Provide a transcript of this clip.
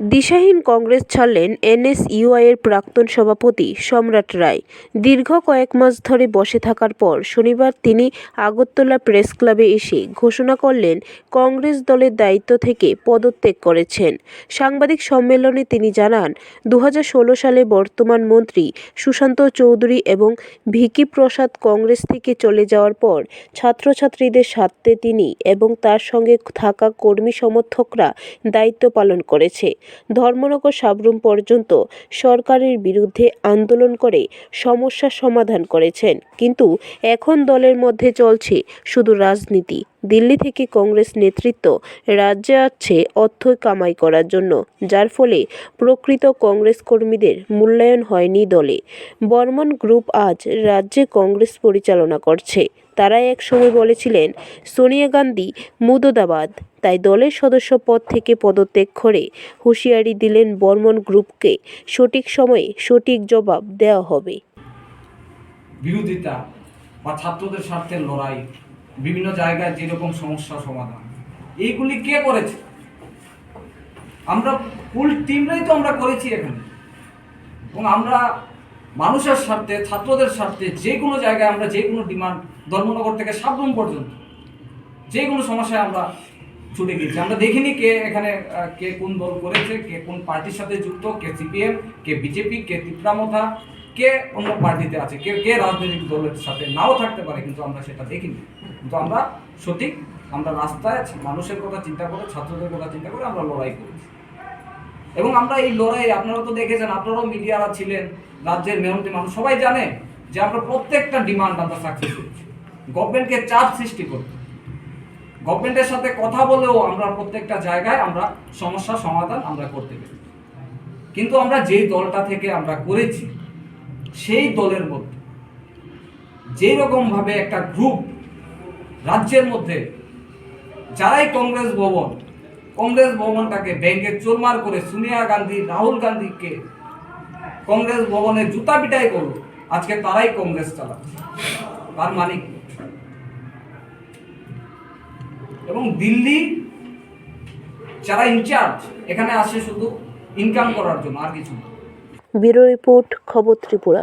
দিশাহীন কংগ্রেস ছাড়লেন এনএসইউআইয়ের প্রাক্তন সভাপতি সম্রাট রায়। দীর্ঘ কয়েক মাস ধরে বসে থাকার পর শনিবার তিনি আগরতলা প্রেস ক্লাবে এসে ঘোষণা করলেন, কংগ্রেস দলের দায়িত্ব থেকে পদত্যাগ করেছেন। সাংবাদিক সম্মেলনে তিনি জানান দু হাজার ষোলো সালে বর্তমান মন্ত্রী সুশান্ত চৌধুরী এবং ভিকি প্রসাদ কংগ্রেস থেকে চলে যাওয়ার পর ছাত্রছাত্রীদের স্বার্থে তিনি এবং তার সঙ্গে থাকা কর্মী সমর্থকরা দায়িত্ব পালন করেছে। ধর্মনগর সাবরুম পর্যন্ত সরকারের বিরুদ্ধে আন্দোলন করে সমস্যার সমাধান করেছেন। কিন্তু এখন দলের মধ্যে চলছে শুধু রাজনীতি। দিল্লি থেকে কংগ্রেস নেতৃত্ব রাজ্যে আসছে অর্থ কামাই করার জন্য, যার ফলে প্রকৃত কংগ্রেস কর্মীদের মূল্যায়ন হয়নি দলে। বর্মন গ্রুপ আজ রাজ্যে কংগ্রেস পরিচালনা করছে। তারা এক সময় বলেছিলেন, সোনিয়া গান্ধী মুর্দাবাদ তাই দলের সদস্য পদ থেকে পদত্যাগ করে হুঁশিয়ারি দিলেন বর্মন গ্রুপকে। সঠিক সময়ে সঠিক জবাব দেওয়া হবে। বিরোধিতা বা ছাত্রদের স্বার্থের লড়াই, বিভিন্ন জায়গায় যেরকম সমস্যা সমাধান, এইগুলি কে করেছে? আমরা ফুল টিমরাই তো আমরা করেছি এখানে। এবং আমরা মানুষের স্বার্থে, ছাত্রদের স্বার্থে, যে কোনো জায়গায় আমরা যে কোনো ডিমান্ড ধর্মনগর থেকে সাবরুম পর্যন্ত, যে কোনো সমস্যায় আমরা ছুটে গিয়েছি আমরা দেখিনি কে এখানে কে কোন দল করেছে, কে কোন পার্টির সাথে যুক্ত, কে সিপিএম, কে বিজেপি, কে তিপ্রামথা, কে অন্য পার্টিতে আছে, কে কে রাজনৈতিক দলের সাথে নাও থাকতে পারে, কিন্তু আমরা সেটা দেখিনি। কিন্তু আমরা সঠিক, আমরা রাস্তায় মানুষের কথা চিন্তা করে, ছাত্রদের কথা চিন্তা করে আমরা লড়াই করেছি। এবং আমরা এই লড়াই আপনারা তো দেখেছেন, আপনারাও মিডিয়ারা ছিলেন, রাজ্যের মেহনতি মানুষ সবাই জানে যে আমরা প্রত্যেকটা ডিমান্ড আমরা সাকসেস করেছি। গভর্নমেন্টকে চাপ সৃষ্টি করতে। গভর্নমেন্টের সাথে কথা বলেও আমরা প্রত্যেকটা জায়গায় আমরা সমস্যা সমাধান আমরা করতে পেরেছি। কিন্তু আমরা যেই দলটা থেকে আমরা করেছি, সেই দলের মধ্যে যেই রকম ভাবে একটা গ্রুপ রাজ্যের মধ্যে, যারাই কংগ্রেস ভবন কংগ্রেস ভবনটাকে ব্যাংকে চোরমার করে সোনিয়া গান্ধী, রাহুল গান্ধীকে কংগ্রেস ভবনে জুতা পিটাই করল। আজকে তারাই কংগ্রেস চালাচ্ছে। তার মানে কি? এবং দিল্লি যারা ইনচার্জ এখানে আসে শুধু ইনকাম করার জন্য, আর কিছু ব্যুরো রিপোর্ট, খবর ত্রিপুরা।